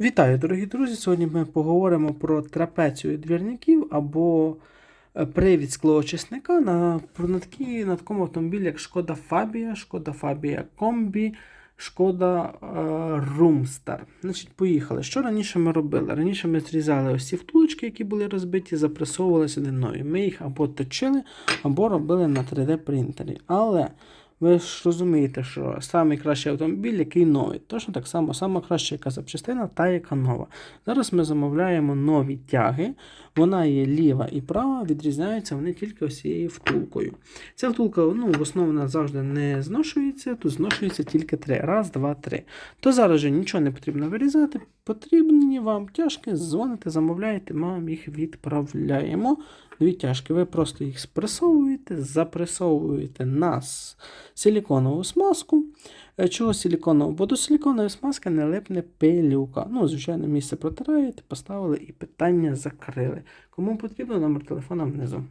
Вітаю, дорогі друзі! Сьогодні ми поговоримо про трапецію двірників або е, привід склоочисника на, на, такі, на такому автомобілі, як Шкода Фабія, Шкода Фабія Комбі, Шкода е, Румстар. Значить, поїхали. Що раніше ми робили? Раніше ми зрізали ось ці втулочки, які були розбиті, запресовували сюди нові. Ми їх або точили, або робили на 3D принтері. Але ви ж розумієте, що найкращий автомобіль, який новий. Точно так само, сама краща яка запчастина, та яка нова. Зараз ми замовляємо нові тяги. Вона є ліва і права, відрізняються вони тільки ось цією втулкою. Ця втулка ну, в основному завжди не зношується, тут зношується тільки три. Раз, два, три. То зараз же нічого не потрібно вирізати. Потрібні вам тяжки, дзвоните, замовляєте, ми вам їх відправляємо. Дві тяжки. Ви просто їх спресовуєте, запресовуєте на силіконову смазку. Е, Чого силіконову? Бо до силіконової смазки не липне пилюка. Ну, звичайно, місце протираєте, поставили і питання закрили. Кому потрібно, номер телефона внизу.